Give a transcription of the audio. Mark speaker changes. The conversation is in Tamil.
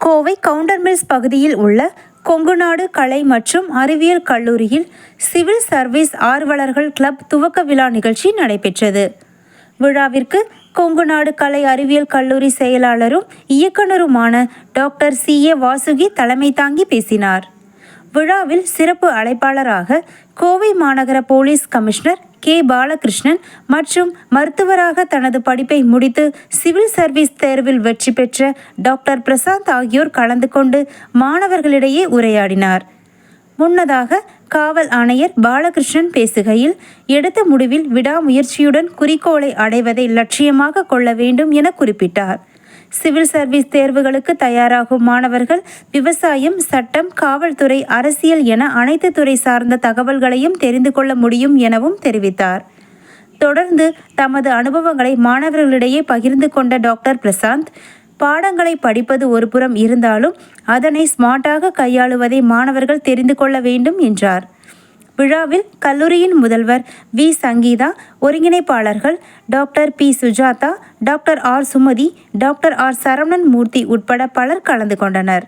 Speaker 1: கோவை கவுண்டர் மில்ஸ் பகுதியில் உள்ள கொங்குநாடு கலை மற்றும் அறிவியல் கல்லூரியில் சிவில் சர்வீஸ் ஆர்வலர்கள் கிளப் துவக்க விழா நிகழ்ச்சி நடைபெற்றது. விழாவிற்கு கொங்குநாடு கலை அறிவியல் கல்லூரி செயலாளரும் இயக்குனருமான டாக்டர் சி ஏ வாசுகி தலைமை தாங்கி பேசினார். விழாவில் சிறப்பு அழைப்பாளராக கோவை மாநகர போலீஸ் கமிஷனர் கே. பாலகிருஷ்ணன் மற்றும் மருத்துவராக தனது படிப்பை முடித்து சிவில் சர்வீஸ் தேர்வில் வெற்றி பெற்ற டாக்டர் பிரசாந்த் ஆகியோர் கலந்து கொண்டு மாணவர்களிடையே உரையாடினார். முன்னதாக காவல் ஆணையர் பாலகிருஷ்ணன் பேசுகையில் எடுத்த முடிவில் விடாமுயற்சியுடன் குறிக்கோளை அடைவதை லட்சியமாக கொள்ள வேண்டும் என குறிப்பிட்டார். சிவில் சர்வீஸ் தேர்வுகளுக்கு தயாராகும் மாணவர்கள் விவசாயம் சட்டம் காவல்துறை அரசியல் என அனைத்து துறை சார்ந்த தகவல்களையும் தெரிந்து கொள்ள முடியும் எனவும் தெரிவித்தார். தொடர்ந்து தமது அனுபவங்களை மாணவர்களிடையே பகிர்ந்து கொண்ட டாக்டர் பிரசாந்த் பாடங்களை படிப்பது ஒரு புறம் இருந்தாலும் அதனை ஸ்மார்ட்டாக கையாளுவதை மாணவர்கள் தெரிந்து கொள்ள வேண்டும் என்றார். விழாவில் கல்லூரியின் முதல்வர் V. Sangeetha ஒருங்கிணைப்பாளர்கள் doctor P. Sujatha doctor R. Sumathi doctor R. Saravanan Murthy உட்பட பலர் கலந்து கொண்டனர்.